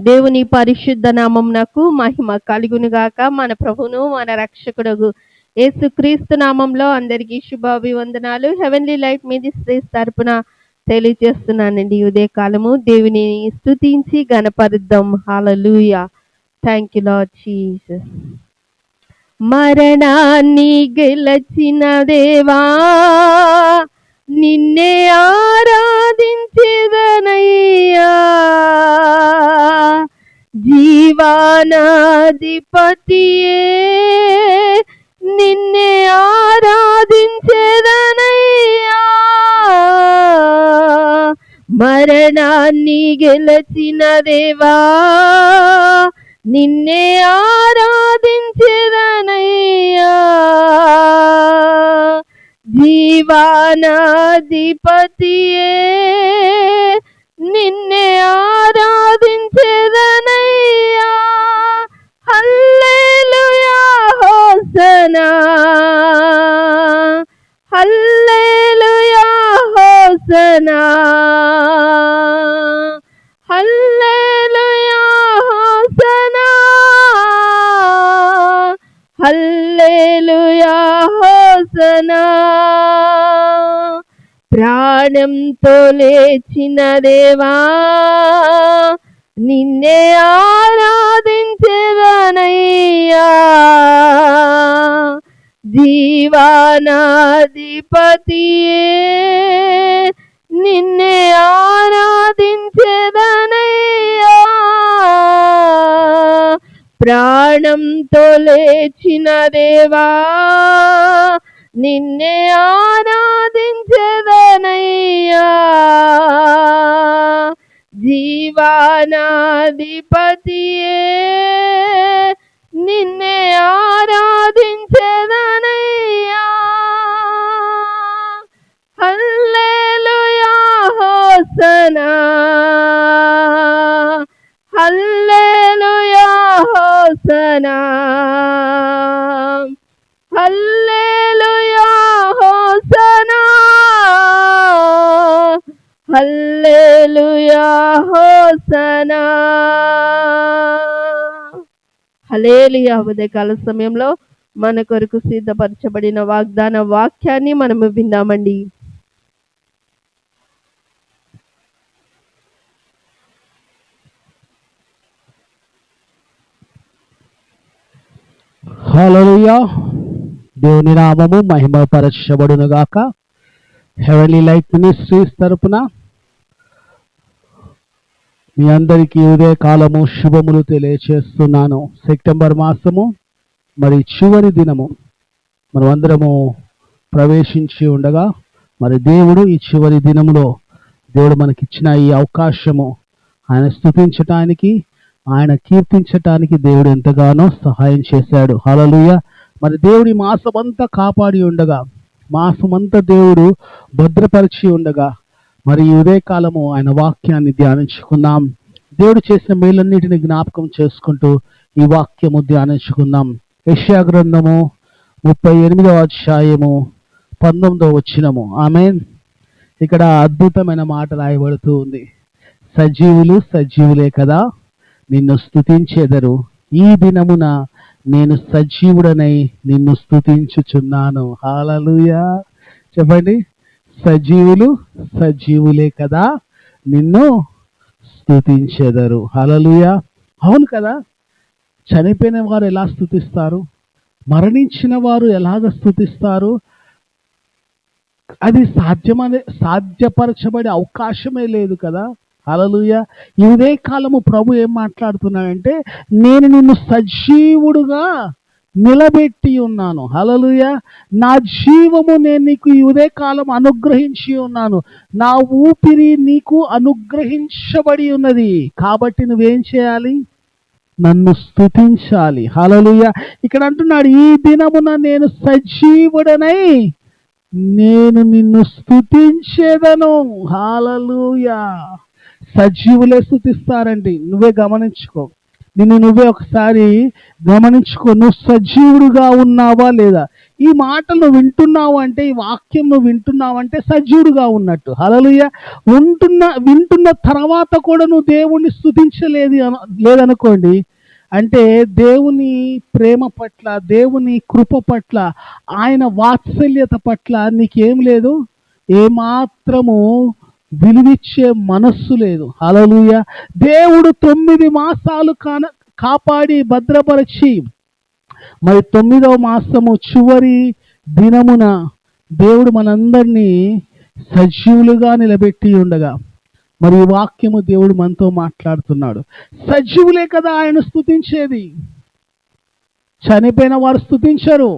దేవుని పరిశుద్ధ నాకు మహిమ కలుగునుగాక మన ప్రభును మన రక్షకుడు యేసుక్రీస్తు నామంలో అందరికీ శుభాభివందనాలు. హెవెన్లీ లైట్ మీది శ్రేస్ తరపున తెలియజేస్తున్నానండి. ఉదయ కాలము దేవుని స్తుతించి గణపరుద్దాం హాలూయ థ్యాంక్ యూ లార్డ్ జీసస్ మరణాన్ని గెలచిన దేవా నిన్నే ఆరాధించేదనయ్యా. జీవానాధిపతియే. నిన్నే ఆరాధించేదనయ్యా. మరణాన్ని గెలచిన దేవా. నిన్నే ఆరాధించేదనయ్యా. జీవానాధిపతియే. నిన్నే ఆరాధించేదనయ్యా. Hosanna hallelujah hosanna. Hallelujah hosanna. Hallelujah hosanna. ప్రాణంతో లేచిన దేవా నిన్నే ఆరాధించ జీవానాధిపతియే. నిన్నే ఆరాధించేదనయ్యా. ప్రాణంతో లేచిన దేవా. నిన్నే ఆరాధించదనయ్యా. జీవానాధిపతియే. Hosanna hallelujah hosanna. Hallelujah hosanna. Hallelujah hosanna. Hallelujah ఉదయకాల సమయంలో మన కొరకు సిద్ధపరచబడిన వాగ్దాన వాక్యాన్ని మనము విందామండి హలోయా దేవుని నామము మహిమపరచబడును గాక. హెవెన్లీ లైఫ్ మినిస్ట్రీస్ తరపున మీ అందరికీ ఉదయ కాలము శుభములు తెలియచేస్తున్నాను. సెప్టెంబర్ మాసము మరి చివరి దినము మనం అందరము ప్రవేశించి ఉండగా మరి దేవుడు ఈ చివరి దినములో దేవుడు మనకిచ్చిన ఈ అవకాశము ఆయన స్థుతించటానికి ఆయన కీర్తించటానికి దేవుడు ఎంతగానో సహాయం చేశాడు. హలలుయ మరి దేవుడి మాసమంతా కాపాడి ఉండగా మాసమంతా దేవుడు భద్రపరిచి ఉండగా మరి ఇదే కాలము ఆయన వాక్యాన్ని ధ్యానించుకుందాం. దేవుడు చేసిన మేలన్నిటిని జ్ఞాపకం చేసుకుంటూ ఈ వాక్యము ధ్యానించుకుందాం. యష్యా గ్రంథము ముప్పై ఎనిమిదవ అధ్యాయము పంతొమ్మిదవ వచ్చినము ఆమె ఇక్కడ అద్భుతమైన మాట రాయబడుతూ ఉంది. సజీవులు సజీవులే కదా. నిన్ను స్థుతించెదరు ఈ దినమున నేను సజీవుడనై నిన్ను స్థుతించుచున్నాను హాలలుయా. చెప్పండి. సజీవులు సజీవులే కదా. నిన్ను స్థుతించెదరు హలలుయా. అవును కదా. చనిపోయిన వారు ఎలా స్థుతిస్తారు మరణించిన వారు ఎలాగ స్థుతిస్తారు అది సాధ్యమనే సాధ్యపరచబడే అవకాశమే లేదు కదా. అలలుయ ఇదే కాలము ప్రభు ఏం మాట్లాడుతున్నాడంటే నేను నిన్ను సజీవుడుగా నిలబెట్టి ఉన్నాను. హలలుయ నా జీవము నేను నీకు ఇదే కాలం అనుగ్రహించి ఉన్నాను. నా ఊపిరి నీకు అనుగ్రహించబడి ఉన్నది. కాబట్టి నువ్వేం చేయాలి? నన్ను స్థుతించాలి హలలుయ ఇక్కడ అంటున్నాడు ఈ దినమున నేను సజీవుడనై నేను నిన్ను స్థుతించేదను హాలలుయా సజీవులే స్థుతిస్తారండి. నువ్వే గమనించుకో. నిన్ను నువ్వే ఒకసారి గమనించుకో. నువ్వు సజీవుడుగా ఉన్నావా లేదా? ఈ మాటలు నువ్వు వింటున్నావు అంటే ఈ వాక్యం నువ్వు వింటున్నావు అంటే సజీవుడుగా ఉన్నట్టు. హలలుయ ఉంటున్న వింటున్న తర్వాత కూడా నువ్వు దేవుణ్ణి స్థుతించలేదు లేదనుకోండి. అంటే దేవుని ప్రేమ పట్ల దేవుని కృప పట్ల ఆయన వాత్సల్యత పట్ల నీకేం లేదు? ఏమాత్రము విలువిచ్చే మనస్సు లేదు. హలలుయ దేవుడు తొమ్మిది మాసాలు కాన కాపాడి భద్రపరిచి మరి తొమ్మిదవ మాసము చివరి దినమున దేవుడు మనందరినీ సజీవులుగా నిలబెట్టి ఉండగా మరి వాక్యము దేవుడు మనతో మాట్లాడుతున్నాడు. సజీవులే కదా ఆయన స్థుతించేది చనిపోయిన వారు స్థుతించరు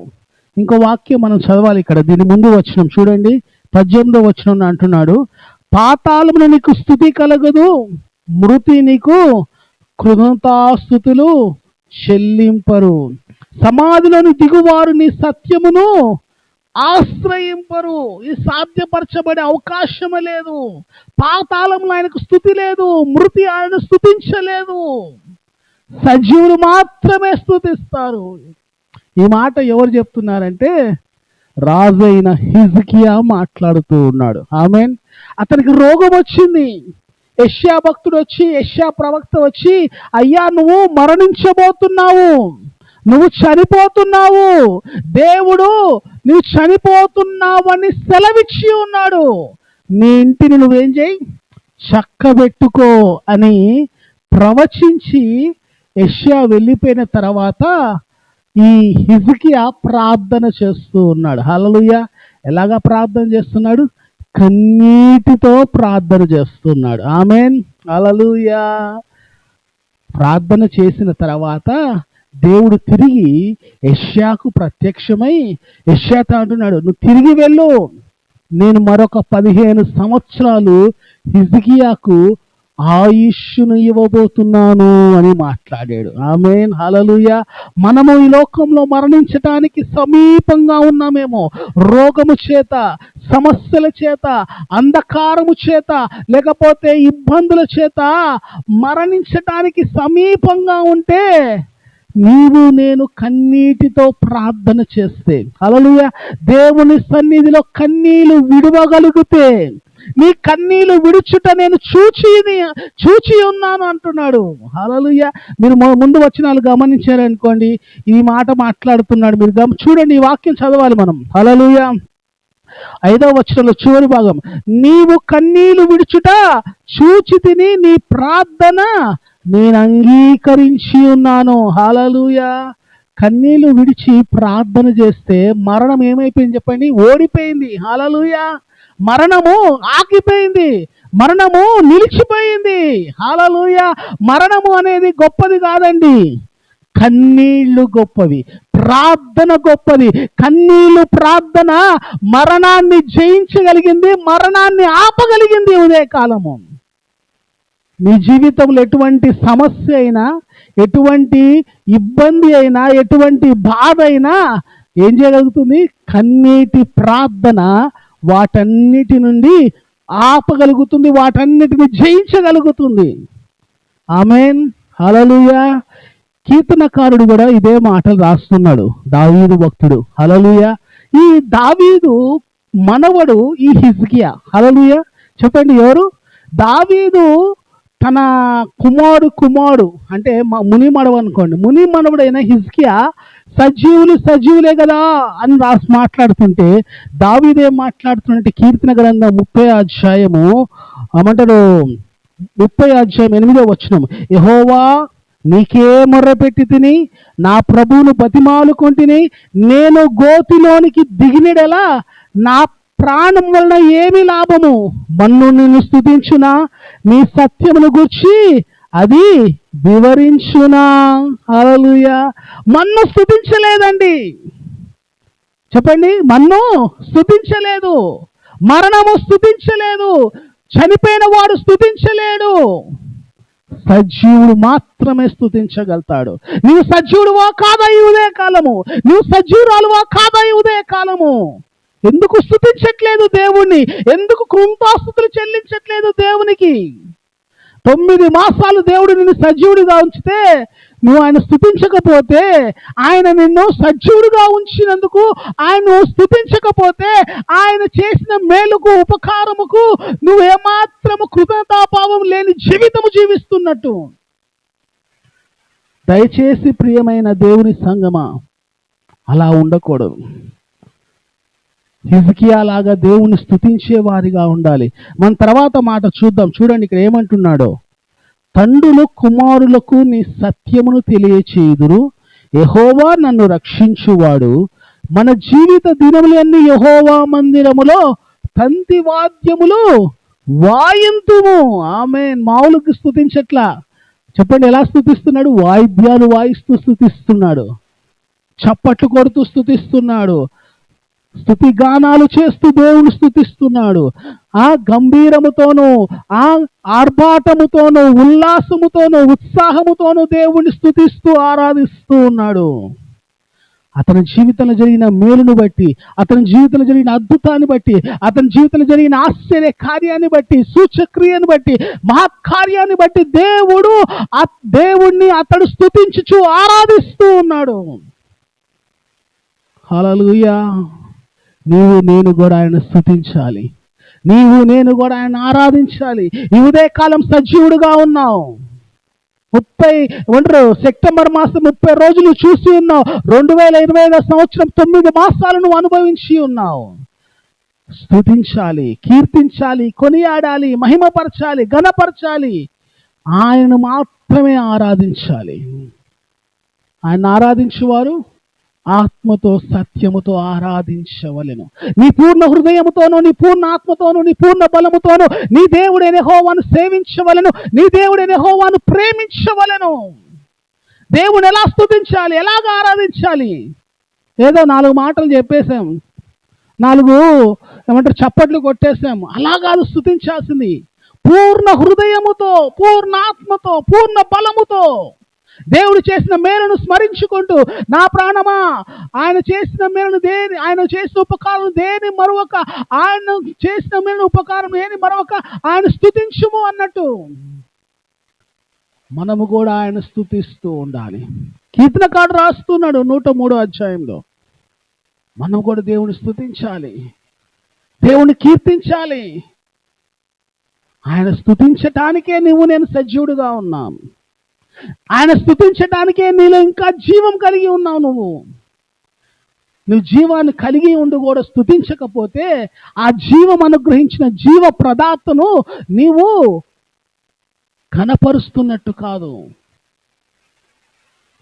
ఇంకో వాక్యం మనం చదవాలి ఇక్కడ. దీని ముందు వచ్చినాం చూడండి. పద్దెనిమిదో వచ్చిన అంటున్నాడు పాతాళమున నీకు స్థుతి కలగదు. మృతి నీకు కృతజ్ఞతాస్థుతులు చెల్లింపరు. సమాధిలోని దిగువారు నీ సత్యమును ఆశ్రయింపరు. ఇది సాధ్యపరచబడే అవకాశం లేదు. పాతాళంలో ఆయనకు స్థుతి లేదు. మృతి ఆయన స్థుతించలేదు. సజీవులు మాత్రమే స్థుతిస్తారు. ఈ మాట ఎవరు చెప్తున్నారంటే రాజైన హిజ్కియా మాట్లాడుతూ ఉన్నాడు. ఆమెన్. అతనికి రోగం వచ్చింది. యష్యా భక్తుడు వచ్చి యష్యా ప్రవక్త వచ్చి అయ్యా నువ్వు మరణించబోతున్నావు. నువ్వు చనిపోతున్నావు. దేవుడు నువ్వు చనిపోతున్నావని సెలవిచ్చి ఉన్నాడు. నీ ఇంటిని నువ్వేం చేయి? చక్కబెట్టుకో అని ప్రవచించి యష్యా వెళ్ళిపోయిన తర్వాత ఈ హిజ్కియా ప్రార్థన చేస్తూ ఉన్నాడు. హలలుయ ఎలాగా ప్రార్థన చేస్తున్నాడు? కన్నీటితో ప్రార్థన చేస్తున్నాడు. ఆమెన్. అలలుయా ప్రార్థన చేసిన తర్వాత దేవుడు తిరిగి యష్యాకు ప్రత్యక్షమై యష్యాతో అంటున్నాడు నువ్వు తిరిగి వెళ్ళు. నేను మరొక పదిహేను సంవత్సరాలు హిజికియాకు ఆయుష్ను ఇవ్వబోతున్నాను అని మాట్లాడాడు. ఆమెన్. హలలుయ మనము ఈ లోకంలో మరణించటానికి సమీపంగా ఉన్నామేమో. రోగము చేత సమస్యల చేత అంధకారము చేత లేకపోతే ఇబ్బందుల చేత మరణించటానికి సమీపంగా ఉంటే నీవు నేను కన్నీటితో ప్రార్థన చేస్తే. అలలుయ దేవుని సన్నిధిలో కన్నీళ్ళు విడవగలిగితే నీ కన్నీలు విడుచుట నేను చూచి చూచి ఉన్నాను అంటున్నాడు. హలలుయ మీరు మొ- ముందు వచ్చినాలు గమనించారనుకోండి ఈ మాట మాట్లాడుతున్నాడు. మీరు గమ చూడండి ఈ వాక్యం చదవాలి మనం. హల్లెలూయ. ఐదవ వచనంలో చివరి భాగం. నీవు కన్నీలు విడుచుట చూచి తిని నీ ప్రార్థన నేను అంగీకరించి ఉన్నాను. హాలలుయ కన్నీళ్ళు విడిచి ప్రార్థన చేస్తే మరణం ఏమైపోయింది చెప్పండి? ఓడిపోయింది. హాలలుయ మరణము ఆగిపోయింది. మరణము నిలిచిపోయింది. హాలలోయ మరణము అనేది గొప్పది కాదండి. కన్నీళ్ళు గొప్పవి ప్రార్థన గొప్పది. కన్నీళ్ళు ప్రార్థన మరణాన్ని జయించగలిగింది మరణాన్ని ఆపగలిగింది ఉదయకాలము. నీ జీవితంలో ఎటువంటి సమస్య అయినా ఎటువంటి ఇబ్బంది అయినా ఎటువంటి బాధ అయినా ఏం చేయగలుగుతుంది? కన్నీటి ప్రార్థన వాటన్నిటి నుండి ఆపగలుగుతుంది వాటన్నిటిని జయించగలుగుతుంది. ఆమెన్. హలలుయా కీర్తనకారుడు కూడా ఇదే మాటలు రాస్తున్నాడు దావీదు భక్తుడు. హలలుయ ఈ దావీదు మనవడు ఈ హిజ్కియా. హలలుయ చెప్పండి ఎవరు? దావీదు తన కుమారుడు కుమారుడు అంటే మా ముని మనవడు అనుకోండి. ముని మనవడైన హిజ్కియా సజీవులు సజీవులే కదా అని రాసి మాట్లాడుతుంటే దావిదే మాట్లాడుతుంటే కీర్తన గ్రంథం ముప్పై అధ్యాయము ఏమంటారు? ముప్పై అధ్యాయం ఎనిమిదో వచ్చినం యహోవా నీకే ముర్ర పెట్టి తిని నా ప్రభువును బతిమాలుకుంటుని నేను గోతిలోనికి దిగినడెలా నా ప్రాణం వలన ఏమి లాభము? మన్ను నిన్ను స్థుతించునా నీ సత్యమును గుర్చి అది వివరించునా? హల్లెలూయా. మన్ను స్థుతించలేదండి చెప్పండి మన్ను స్థుతించలేదు మరణము స్థుతించలేదు చనిపోయిన వాడు స్థుతించలేడు సజీవుడు మాత్రమే స్థుతించగలుగుతాడు నీవు సజీవుడువా కాదా ఈ ఉదయ కాలము నువ్వు సజీవురాలువా కాదా ఈ ఉదయ కాలము ఎందుకు స్థుతించట్లేదు దేవుణ్ణి? ఎందుకు కృంతాస్తుతులు చెల్లించట్లేదు దేవునికి? తొమ్మిది మాసాలు దేవుడు నిన్ను సజీవుడిగా ఉంచితే నువ్వు ఆయన స్థుతించకపోతే ఆయన నిన్ను సజీవుడుగా ఉంచినందుకు ఆయన నువ్వు స్థుతించకపోతే ఆయన చేసిన మేలుకు ఉపకారముకు నువ్వు ఏమాత్రము కృతజ్ఞతాభావం లేని జీవితము జీవిస్తున్నట్టు. దయచేసి ప్రియమైన దేవుని సంగమా అలా ఉండకూడదు. హిజ్కియా లాగా దేవుని స్థుతించే వారిగా ఉండాలి. మన తర్వాత మాట చూద్దాం. చూడండి ఇక్కడ ఏమంటున్నాడో? తండ్రులు కుమారులకు నీ సత్యమును తెలియచేయుదురు. యహోవా నన్ను రక్షించువాడు. మన జీవిత దినములన్నీ యహోవా మందిరములో తంతి వాద్యములు వాయింతుము. ఆమె మామూలుగా స్థుతించట్లా చెప్పండి ఎలా స్థుతిస్తున్నాడు వాయిద్యాలు వాయిస్తూ స్థుతిస్తున్నాడు చప్పట్లు కొడుతూ స్థుతిస్తున్నాడు స్థుతి గానాలు చేస్తూ దేవుని స్థుతిస్తున్నాడు. ఆ గంభీరముతోనూ ఆ ఆర్భాటముతోనూ ఉల్లాసముతోనూ ఉత్సాహముతోనూ దేవుణ్ణి స్థుతిస్తూ ఆరాధిస్తూ ఉన్నాడు. అతని జీవితంలో జరిగిన మేలును బట్టి అతని జీవితంలో జరిగిన అద్భుతాన్ని బట్టి అతని జీవితంలో జరిగిన ఆశ్చర్య కార్యాన్ని బట్టి సూచక్రియను బట్టి మహత్కార్యాన్ని బట్టి దేవుడు ఆ దేవుణ్ణి అతడు స్థుతించుచు ఆరాధిస్తూ ఉన్నాడు. హల్లెలూయా. నీవు నేను కూడా ఆయన స్థుతించాలి నీవు నేను కూడా ఆయన ఆరాధించాలి. ఈ ఉదయకాలం సజీవుడుగా ఉన్నావు. ముప్పై ఉండరు సెప్టెంబర్ మాసం ముప్పై రోజులు చూసి ఉన్నావు. రెండు వేల ఇరవై ఐదో సంవత్సరం తొమ్మిది మాసాలు నువ్వు అనుభవించి ఉన్నావు. స్థుతించాలి కీర్తించాలి కొనియాడాలి మహిమపరచాలి ఘనపరచాలి. ఆయనను మాత్రమే ఆరాధించాలి. ఆయన ఆరాధించేవారు ఆత్మతో సత్యముతో ఆరాధించవలెను. నీ పూర్ణ హృదయముతోనూ నీ పూర్ణ ఆత్మతోనూ నీ పూర్ణ బలముతోనూ నీ దేవుడైన హోవాను సేవించవలెను నీ దేవుడైన హోవాను ప్రేమించవలెను. దేవుని ఎలా స్థుతించాలి ఎలాగ ఆరాధించాలి? ఏదో నాలుగు మాటలు చెప్పేశాం. నాలుగు ఏమంటారు చప్పట్లు కొట్టేశాం. అలా కాదు స్తుతించాల్సింది. పూర్ణ హృదయముతో పూర్ణ ఆత్మతో పూర్ణ బలముతో దేవుడు చేసిన మేలును స్మరించుకుంటూ నా ప్రాణమా ఆయన చేసిన మేలును దేని ఆయన చేసిన ఉపకారం దేని మరొక ఆయన చేసిన మేలును ఉపకారం దేని మరొక ఆయన స్థుతించుము అన్నట్టు. మనము కూడా ఆయన స్థుతిస్తూ ఉండాలి. కీర్తనకాడు రాస్తున్నాడు నూట మూడో అధ్యాయంలో. మనం కూడా దేవుని స్థుతించాలి దేవుని కీర్తించాలి. ఆయన స్థుతించటానికే నువ్వు నేను సజీవుడుగా ఉన్నాను ఆయన స్థుతించడానికే నీలో ఇంకా జీవం కలిగి ఉన్నావు నువ్వు. నువ్వు జీవాన్ని కలిగి ఉండి కూడా స్థుతించకపోతే ఆ జీవం అనుగ్రహించిన జీవ ప్రదాతను నీవు కనపరుస్తున్నట్టు కాదు.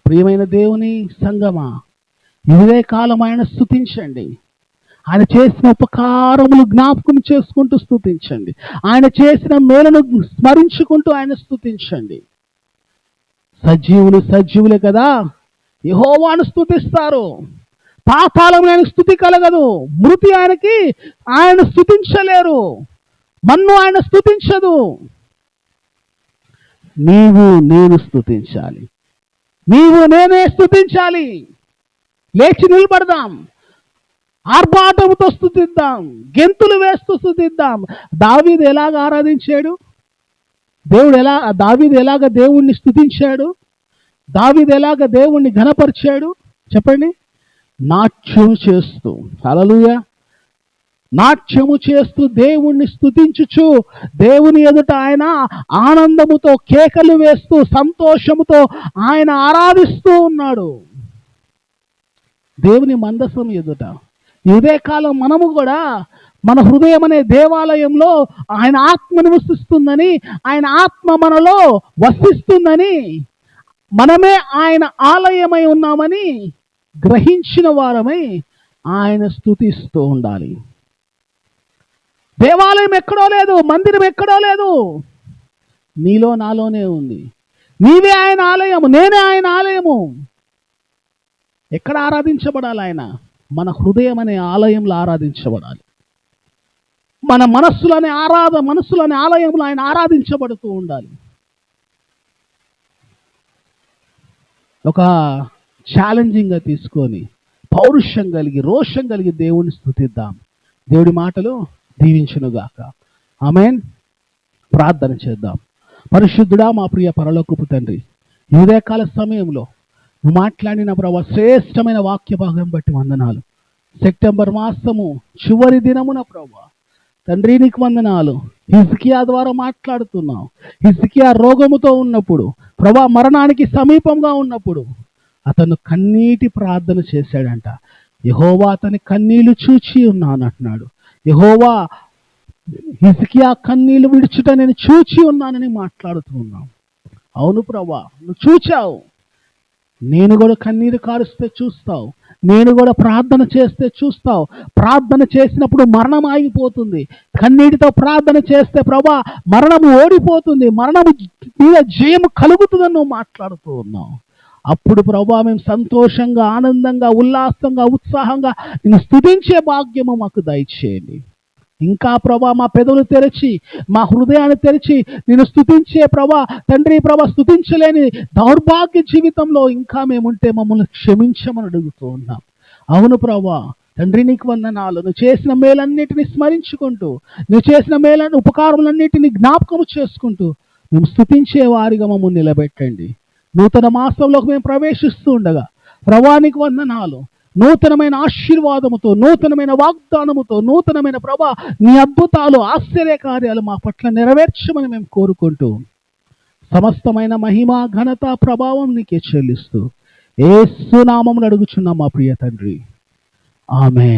ప్రియమైన దేవుని సంగమా ఇదే కాలం ఆయన స్థుతించండి. ఆయన చేసిన ఉపకారములు జ్ఞాపకం చేసుకుంటూ స్థుతించండి. ఆయన చేసిన మేలను స్మరించుకుంటూ ఆయన స్థుతించండి. సజీవులు సజీవులే కదా. యహోవాను స్థుతిస్తారు పాతాళం ఆయన స్థుతి కలగదు. మృతి ఆయనకి ఆయన స్థుతించలేరు మన్ను ఆయన స్థుతించదు నీవు నేను స్థుతించాలి నీవు నేనే స్థుతించాలి లేచి నిలబడదాం. ఆర్భాటముతో స్థుతిద్దాం గెంతులు వేస్తూ స్థుతిద్దాం దావీది ఎలాగ ఆరాధించాడు? దేవుడు ఎలా దావీదు ఎలాగ దేవుణ్ణి స్థుతించాడు? దావీదు ఎలాగ దేవుణ్ణి ఘనపరిచాడు? చెప్పండి. నాట్యం చేస్తూ హల్లెలూయ. నాట్యము చేస్తూ దేవుణ్ణి స్థుతించుచు దేవుని ఎదుట ఆయన ఆనందముతో కేకలు వేస్తూ సంతోషముతో ఆయన ఆరాధిస్తూ ఉన్నాడు. దేవుని మందసం ఎదుట. ఇదే కాలం మనము కూడా మన హృదయం అనే దేవాలయంలో ఆయన ఆత్మ నివసిస్తుందని ఆయన ఆత్మ మనలో వసిస్తుందని మనమే ఆయన ఆలయమై ఉన్నామని గ్రహించిన వారమై ఆయన స్థుతిస్తూ ఉండాలి. దేవాలయం ఎక్కడో లేదు మందిరం ఎక్కడో లేదు. నీలో నాలోనే ఉంది. నీవే ఆయన ఆలయము నేనే ఆయన ఆలయము. ఎక్కడ ఆరాధించబడాలి ఆయన? మన హృదయం అనే ఆలయంలో ఆరాధించబడాలి. మన మనస్సులనే ఆరాధ మనస్సులనే ఆలయంలో ఆయన ఆరాధించబడుతూ ఉండాలి. ఒక ఛాలెంజింగ్గా తీసుకొని పౌరుషం కలిగి రోషం కలిగి దేవుణ్ణి స్థుతిద్దాం. దేవుడి మాటలు దీవించునుగాక. ఆమెన్. ప్రార్థన చేద్దాం. పరిశుద్ధుడా మా ప్రియ పరలోకపు తండ్రి ఈ ఉదయకాల సమయంలో నువ్వు మాట్లాడిన ప్రభా శ్రేష్టమైన వాక్య భాగం బట్టి వందనాలు. సెప్టెంబర్ మాసము చివరి దినమున ప్రభా తండ్రి నీకు వందనాలు. హిజ్కియా ద్వారా మాట్లాడుతున్నావు హిజ్కియా రోగముతో ఉన్నప్పుడు ప్రభా మరణానికి సమీపంగా ఉన్నప్పుడు అతను కన్నీటి ప్రార్థన చేశాడంట. యహోవా అతని కన్నీళ్ళు చూచి ఉన్నానంటున్నాడు. యహోవా హిజ్కియా కన్నీళ్ళు విడుచుట నేను చూచి ఉన్నానని మాట్లాడుతూ ఉన్నావు అవును ప్రభా నువ్వు చూచావు. నేను కూడా కన్నీరు కారుస్తే చూస్తావు. నేను కూడా ప్రార్థన చేస్తే చూస్తావు. ప్రార్థన చేసినప్పుడు మరణం ఆగిపోతుంది. కన్నీటితో ప్రార్థన చేస్తే ప్రభా మరణము ఓడిపోతుంది. మరణము మీద జయము కలుగుతుందని నువ్వు మాట్లాడుతూ ఉన్నావు. అప్పుడు ప్రభా మేము సంతోషంగా ఆనందంగా ఉల్లాసంగా ఉత్సాహంగా నేను స్థుతించే భాగ్యము మాకు దయచేయండి. ఇంకా ప్రభా మా పెదవులు తెరిచి మా హృదయాన్ని తెరిచి నేను స్థుతించే ప్రభా తండ్రి ప్రభా స్థుతించలేని దౌర్భాగ్య జీవితంలో ఇంకా మేముంటే మమ్మల్ని క్షమించమని అడుగుతూ ఉన్నాం. అవును ప్రభా తండ్రి నీకు వందనాలు. నువ్వు చేసిన మేలన్నిటిని స్మరించుకుంటూ నువ్వు చేసిన మేలను ఉపకారములన్నిటిని జ్ఞాపకం చేసుకుంటూ మేము స్థుతించే వారిగా మమ్మల్ని నిలబెట్టండి. నూతన మాసంలోకి మేము ప్రవేశిస్తూ ఉండగా ప్రభానికి వందనాలు. నూతనమైన ఆశీర్వాదముతో నూతనమైన వాగ్దానముతో నూతనమైన ప్రభా నీ అద్భుతాలు ఆశ్చర్య కార్యాలు మా పట్ల నెరవేర్చమని మేము కోరుకుంటూ సమస్తమైన మహిమ ఘనత ప్రభావం నీకే చెల్లిస్తూ ఏసునామం అడుగుచున్నాం మా ప్రియ తండ్రి. ఆమె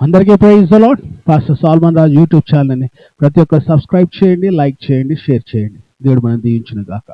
అందరికీ praise the lord pastor Solomon Raju YouTube ఛానల్ని ప్రతి ఒక్కరు సబ్స్క్రైబ్ చేయండి లైక్ చేయండి షేర్ చేయండి. దేవుడు మనం దీవించిన గాక